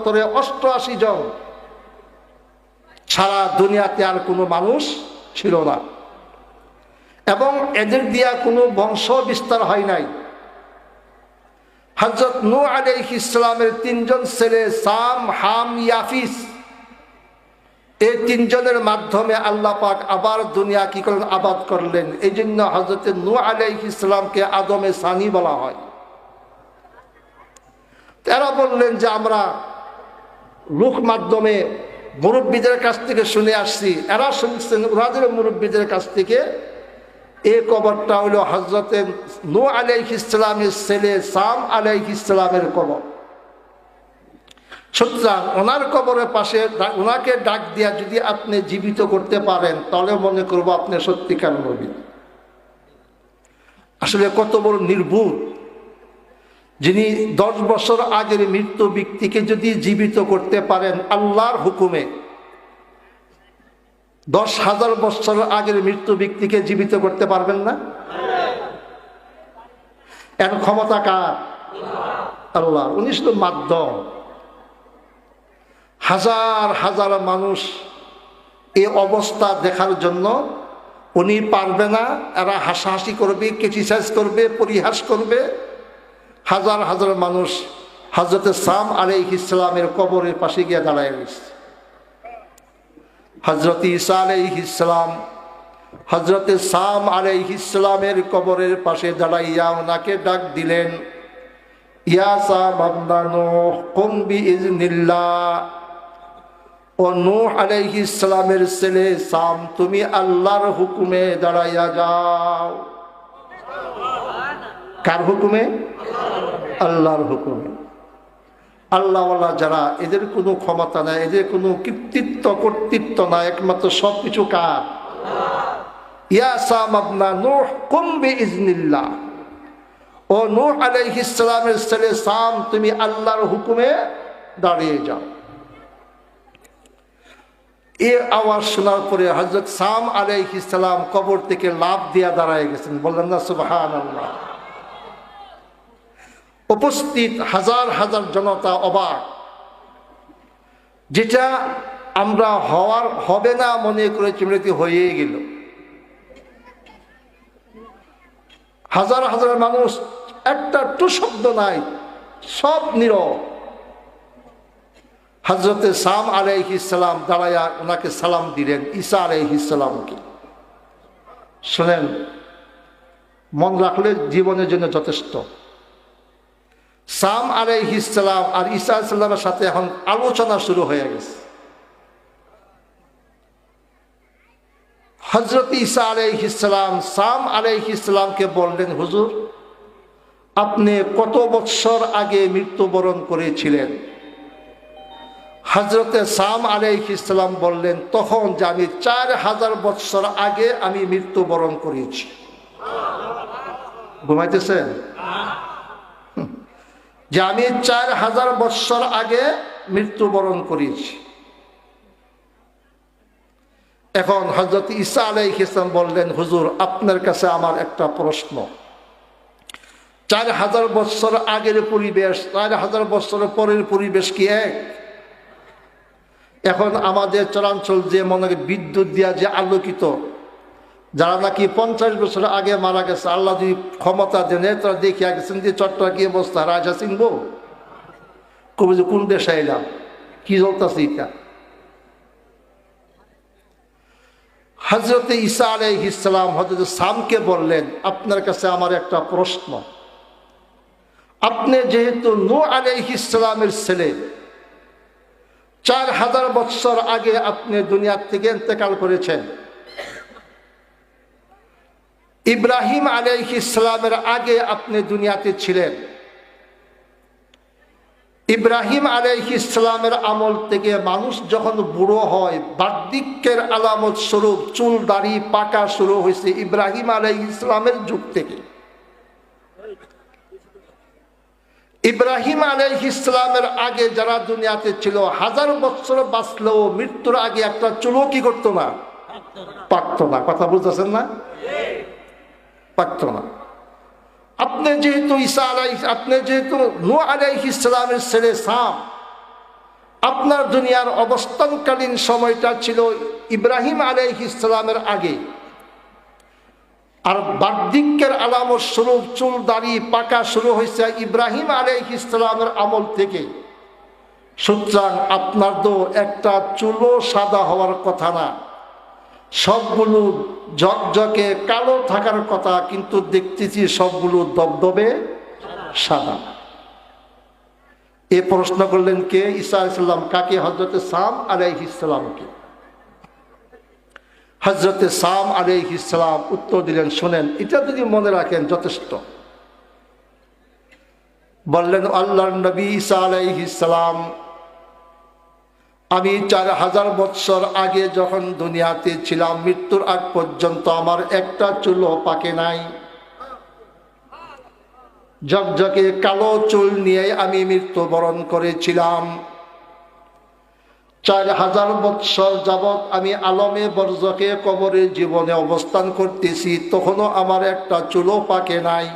মতান্তরে অষ্টআশি জন সারা দুনিয়াতে আর কোনো মানুষ ছিল না। এবং এদের দিয়া কোনো বংশ বিস্তার হয় নাই। হজরত নু আলাইহ ইসলামের তিনজন ছেলে সাম, হাম, ইয়াফিস, এই তিনজনের মাধ্যমে আল্লাহ পাক আবার দুনিয়া কি করলেন? আবাদ করলেন। এই জন্য হজরত নু আলাইহ ইসলামকে আদমে সানি বলা হয়। তারা বললেন যে আমরা লোক মাধ্যমে মুরব্বীদের কাছ থেকে শুনে আসছি। এরা শুনছেন ওনাদের মুরব্বীদের কাছ থেকে। এ কবরটা হলো হজরতে নু আলাইহ ইসলামের ছেলে সাম আলাইহ ইসলামের কবর। সুতরাং ওনার কবরের পাশে ওনাকে ডাক দিয়া যদি আপনি জীবিত করতে পারেন, তাহলে মনে করব আপনি সত্যিকার নবী আসলে কত বড় নির্ভুল। যিনি দশ বছর আগের মৃত্যু ব্যক্তিকে যদি জীবিত করতে পারেন, আল্লাহর হুকুমে দশ হাজার বছর আগের মৃত্যু ব্যক্তিকে জীবিত করতে পারবেন না? এর ক্ষমতা কার? আল্লাহ উনি শুধু মাধ্যম। হাজার হাজার মানুষ এই অবস্থা দেখার জন্য উনি পারবে না। এরা হাসাহাসি করবে, ক্রিটিসাইজ করবে, পরিহাস করবে। হাজার হাজার মানুষ হজরতে সাম আলাইহ ইসলামের কবরের পাশে গিয়ে দাঁড়ায় রয়েছে। হজরত ঈসা আলাইহ ইসলাম হজরতে সাম আলাইহ ইসলামের কবরের পাশে দাঁড়াইয়া ওনাকে ডাক দিলেন ইয়া সাম আবনানো কম্বি ইজনিল্লাহ ও নূহ আলাইহ ইসলামের ছেলে সাম তুমি আল্লাহর হুকুমে দাঁড়াইয়া যাও। কার হুকুমে? আল্লাহর হুকুমে। আল্লাহওয়ালা যারা, এদের কোনো ক্ষমতা নাই, এদের কোনো কৃতিত্ব, কর্তৃত্ব নাই, একমাত্র সব কিছু কার ও সাম, তুমি আল্লাহর হুকুমে দাঁড়িয়ে যাও। আওয়াজ শোনার সাম কবর থেকে লাভ দিয়া দাঁড়ায় গেছেন। বললেন, না সুবহান আল্লাহ উপস্থিত হাজার হাজার জনতা অবাক। যেটা আমরা হওয়ার হবে না মনে করে মৃত্যু হয়ে গেল। হাজার হাজার মানুষ একটা টু শব্দ নাই, সব নীরব। হজরতে সাম আলাইহিসালাম দাঁড়াইয়া ওনাকে সালাম দিলেন, ঈসা আলাইহিসালামকে শোনেন, মন রাখলে জীবনের জন্য যথেষ্ট। সাম আলাইহিসালাম আর ঈসা সাল্লামের সাথে এখন আলোচনা শুরু হয়ে গেছে। হজরত ইসা ঈসা আলাইহিসালাম সাম আলাইহিসালামকে বললেন, হুজুর, আপনি কত বৎসর আগে মৃত্যুবরণ করেছিলেন? হজরতে সাম আলাইহিসালাম বললেন, তখন যে আমি চার হাজার বৎসর আগে আমি মৃত্যুবরণ করেছি। ঘুমাইতেছেন? যে আমি চার হাজার বৎসর আগে মৃত্যুবরণ করেছি এখন হজরত ঈসা আলাইহ ইসলাম বললেন, হুজুর, আপনার কাছে আমার একটা প্রশ্ন। চার হাজার বৎসর আগের পরিবেশ, চার হাজার বৎসর পরের পরিবেশ কি এক? এখন আমাদের চরাঞ্চল যে মনে বিদ্যুৎ দিয়া যে আলোকিত যারা নাকি পঞ্চাশ বছর আগে মারা গেছে, আল্লাহ যদি ক্ষমতা দেন তারা দেখিয়া গেছেন যে চট্টরা কি অবস্থা রাজা চিনবো কবি যে কোন দেশে এলাম? কি চলতেছে এটা? হজরতে ঈসা আলহ ইসলাম হজরত সামকে বললেন, আপনার কাছে আমার একটা প্রশ্ন। আপনি যেহেতু নু আলহ ইসলামের ছেলে, চার হাজার বৎসর আগে আপনি দুনিয়ার থেকে ইন্তেকাল করেছেন। ইব্রাহিম আলাইহ ইসলামের আগে আপনি দুনিয়াতে ছিলেন। ইব্রাহিম আলাইহ ইসলামের আমল থেকে মানুষ যখন বুড়ো হয়, বার্ধক্যের আলামত স্বরূপ চুল, দাড়ি, পাকা শুরু হয়েছে ইব্রাহিম আলাইহ ইসলামের যুগ থেকে। ইব্রাহিম আলাইহ ইসলামের আগে যারা দুনিয়াতে ছিল, হাজার বছর বাঁচলেও মৃত্যুর আগে একটা চুলও কি করতো না? পাকতো না। কথা বুঝতেছেন না? পারত না। আপনি যেহেতু ঈসা আলাই আপনি যেহেতু নু আলাইহ ইসলামের ছেলে সাম, আপনার দুনিয়ার অবস্থানকালীন সময়টা ছিল ইব্রাহিম আলাইহ ইসলামের আগে। আর বার্ধিক্যের আলামত স্বরূপ চুল দাড়ি পাকা শুরু হয়েছে ইব্রাহিম আলাইহ ইসলামের আমল থেকে। সুতরাং আপনার তো একটা চুলও সাদা হওয়ার কথা না। সবগুলো জকজকে কালো থাকার কথা, কিন্তু দেখতেছি সবগুলো দবদবে সাদা। এ প্রশ্ন করলেন কে? ঈসা ইসলাম কাকে? হজরতে সাম আলাইহ ইসলামকে হজরতে সাম আলাইহ ইসলাম উত্তর দিলেন, শোনেন, এটা যদি মনে রাখেন যথেষ্ট। বললেন আল্লাহ নবী ঈসা আলাইহ ইসলাম আমি চার হাজার বৎসর আগে যখন দুনিয়াতে ছিলাম, মৃত্যুর আগ পর্যন্ত আমার একটা চুলও পাকে নাই। জকজকে কালো চুল নিয়ে আমি মৃত্যুবরণ করেছিলাম। চার হাজার বৎসর যাবৎ আমি আলমে বর্জকে কবরের জীবনে অবস্থান করতেছি, তখনও আমার একটা চুলও পাকে নাই।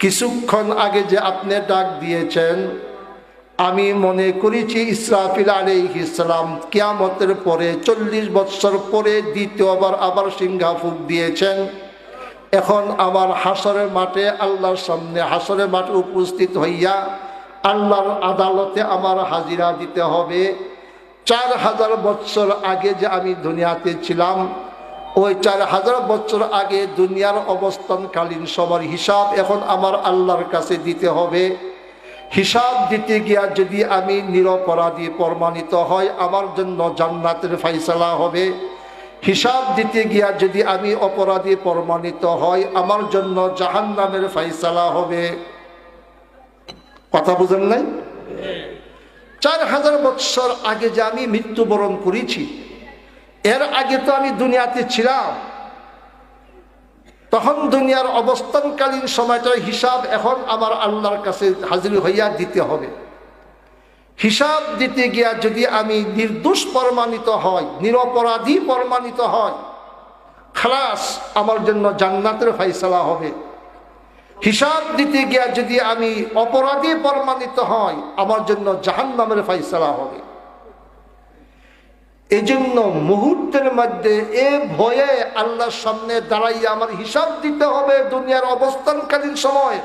কিছুক্ষণ আগে যে আপনি ডাক দিয়েছেন আমি মনে করেছি ইসরাফিল আলাইহ ইসলাম কিয়ামতের পরে চল্লিশ বৎসর পরে দ্বিতীয়বার আবার সিংহা ফুক দিয়েছেন। এখন আমার হাসরের মাঠে আল্লাহর সামনে হাসরের মাঠে উপস্থিত হইয়া আল্লাহর আদালতে আমার হাজিরা দিতে হবে। চার হাজার বৎসর আগে যে আমি দুনিয়াতে ছিলাম, ওই চার হাজার বছর আগে দুনিয়ার অবস্থানকালীন সবার হিসাব এখন আমার আল্লাহর কাছে দিতে হবে। হিসাব দিতে গিয়া যদি আমি নিরপরাধী প্রমাণিত হয়, আমার জন্য জান্নাতের ফাইসলা হবে। হিসাব দিতে গিয়া যদি আমি অপরাধী প্রমাণিত হয়, আমার জন্য জাহান নামের ফাইসলা হবে। কথা বুঝেন নাই? চার হাজার বৎসর আগে যে আমি মৃত্যুবরণ করেছি, এর আগে তো আমি দুনিয়াতে ছিলাম। তখন দুনিয়ার অবস্থানকালীন সময়টার হিসাব এখন আমার আল্লাহর কাছে হাজির হইয়া দিতে হবে। হিসাব দিতে গিয়া যদি আমি নির্দোষ প্রমাণিত হয় নিরপরাধী প্রমাণিত হয় খালাস আমার জন্য জান্নাতের ফাইসলা হবে। হিসাব দিতে গিয়া যদি আমি অপরাধী প্রমাণিত হয় আমার জন্য জাহান্নামের ফাইসলা হবে। এই জন্য মুহূর্তের মধ্যে এ ভয়ে আল্লাহর সামনে দাঁড়াইয়া আমার হিসাব দিতে হবে দুনিয়ার অবস্থানকালীন সময়।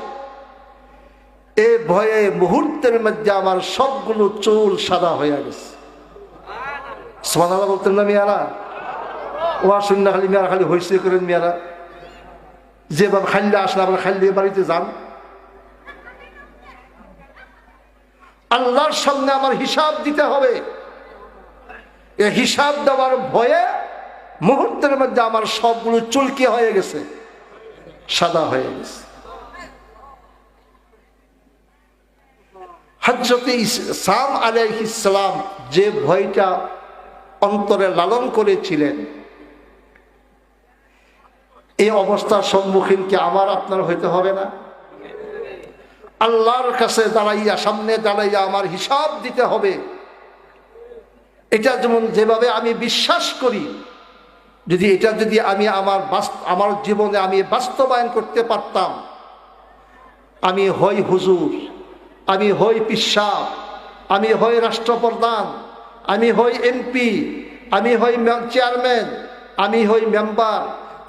এ ভয়ে মুহূর্তের মধ্যে আমার সবগুলো চুল সাদা হয়ে গেছে। সোমানালা বলতেন না মেয়ারা? ওয়া শূন্য খালি, মেয়ারা খালি হইসে করেন মেয়ারা। যেভাবে খাল্লে আসলে আবার খাল্লে বাড়িতে যান। আল্লাহর সামনে আমার হিসাব দিতে হবে। হিসাব দেওয়ার ভয়ে মুহূর্তের মধ্যে আমার সবগুলো চুলকি হয়ে গেছে, সাদা হয়ে গেছে। হজরত সাম আলাইহ ইসলাম যে ভয়টা অন্তরে লালন করেছিলেন, এই অবস্থার সম্মুখীন কি আমার আপনার হইতে হবে না? আল্লাহর কাছে দাঁড়াইয়া, সামনে দাঁড়াইয়া আমার হিসাব দিতে হবে। এটা যেমন যেভাবে আমি বিশ্বাস করি, যদি এটা যদি আমি আমার আমার জীবনে আমি বাস্তবায়ন করতে পারতাম, আমি হই হুজুর, আমি হই পিসাব, আমি হই রাষ্ট্রপ্রধান, আমি হই এমপি, আমি হই চেয়ারম্যান, আমি হই মেম্বার,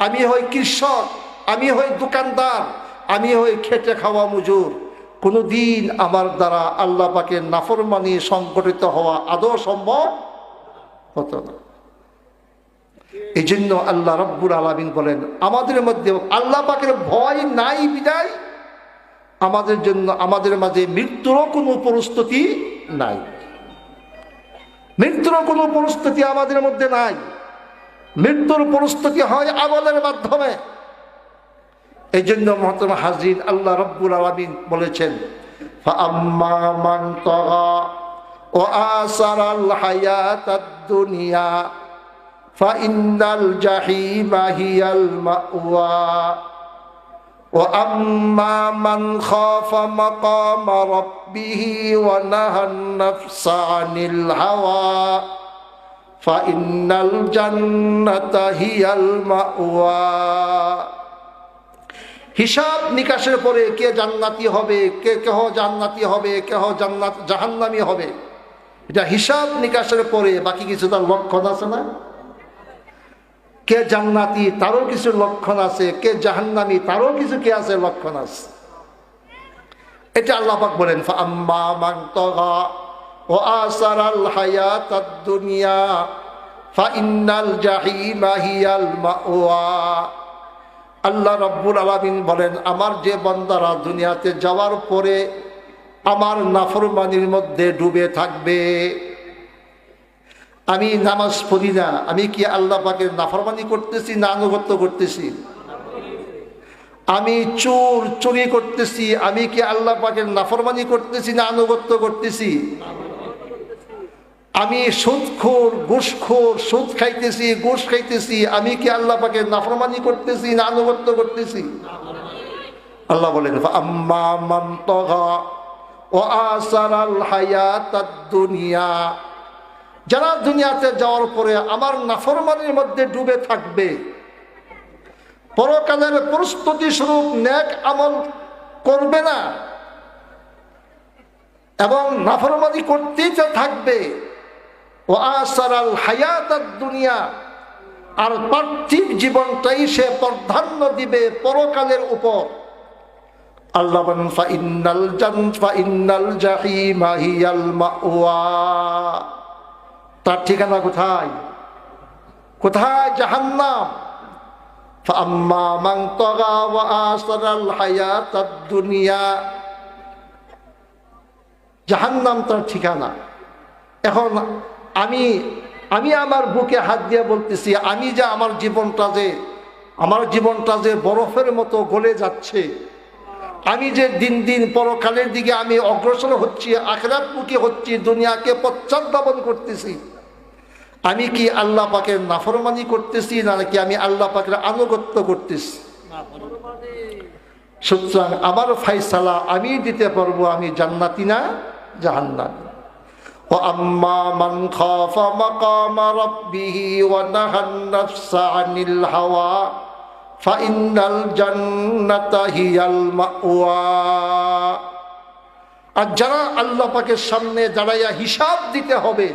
আমি হই কৃষক, আমি হই দোকানদার, আমি হই খেটে খাওয়া মজুর। কোনো দিন আমার দ্বারা আল্লাহ পাকের নাফরমানি সংগঠিত হওয়া আদৌ সম্ভব হতো না। এই জন্য আল্লাহ রব্বুর আলমিন বলেন, আমাদের মধ্যে আল্লাহ পাকের ভয় নাই বিদায়। আমাদের জন্য, আমাদের মাঝে মৃত্যুরও কোনো প্রস্তুতি নাই। মৃত্যুরও কোনো প্রস্তুতি আমাদের মধ্যে নাই। মৃত্যুর প্রস্তুতি হয় আমলের মাধ্যমে। এই জন্য মহতম হাজির আল্লাহ রব্বুল আলমিন বলেছেন ও আসার হায়াত দুনিয়া فإن الجحيم هي المأوى وأما من خاف مقام ربه ونهى النفس عن الهوى فإن الجنة هي المأوى হিসাব নিকাশের পরে কে জান্নাতি হবে কে কেহ জান্নাতি হবে কেহ জান্নাত জাহান্নামি হবে এটা হিসাব নিকাশের পরে বাকি কিছু তার লক্ষণ আছে না? কে জান্নাতি তারও কিছু লক্ষণ আছে, কে জাহান্নামি তারও কিছু কে আছে লক্ষণ আছে? এটা আল্লাপাক বলেন আম্মা মান তগা আসারাল হায়াত দুনিয়া ফাইন্নাল জাহিমা হিয়াল মাওয়া। আল্লাহ রব্বুল আলামিন বলেন, আমার যে বান্দারা দুনিয়াতে যাওয়ার পরে আমার নাফরমানির মধ্যে ডুবে থাকবে। আমি নামাজ পড়ি না। আমি কি আল্লাহ পাকে নাফরমানি করতেছি না আনুগত্য করতেছি? আমি চোর চুরি করতেছি। আমি কি আল্লাহ পাকের নাফরমানি করতেছি না আনুগত্য করতেছি? আমি সুদখোর, ঘুষখোর, সুদ খাইতেছি, ঘুষ খাইতেছি। আমি কি আল্লাহ পাকের নাফরমানি করতেছি না আনুগত্য করতেছি? আল্লাহ বলেন আম্মা দুনিয়া। যারা দুনিয়াতে যাওয়ার পরে আমার নাফরমানির মধ্যে ডুবে থাকবে, পরকালের প্রস্তুতি স্বরূপ ন্যাক আমল করবে না, এবং নাফরমানি করতেই থাকবে। ও আসারাল হায়াত দুনিয়া, আর পার্থিব জীবনটাই সে প্রাধান্য দিবে পরকালের উপর। আল্লাহ বলেন ফাইন্নাল জান ফাইন্নাল জাহিমা হিয়াল মাওয়া তার ঠিকানা কোথায় কোথায় জাহান্নাম فأما من طغى وآثر الحياة الدنيا জাহান্নাম তার ঠিকানা এখন আমি আমি আমার বুকে হাত দিয়ে বলতেছি আমি যে আমার জীবনটা যে আমার জীবনটা যে বরফের মতো গলে যাচ্ছে আমি যে দিন দিন পরকালের দিকে আমি অগ্রসর হচ্ছি আখরাত মুখী হচ্ছি দুনিয়াকে পশ্চাৎদাপন করতেছি আমি কি আল্লাহ পাকের নাফরমানি করতেছি না নাকি আমি আল্লাহ পাকের আনুগত্য করতেছি সুতরাং আমার ফাইসালা আমি দিতে পারবো আমি জান্নাতি না জাহান্নাতি وأما من خاف مقام ربه ونهى النفس عن الهوى ফাইনাল জান্নাতা হিয়াল মাওয়া। আর যারা আল্লাহ পাকের সামনে দাঁড়াইয়া হিসাব দিতে হবে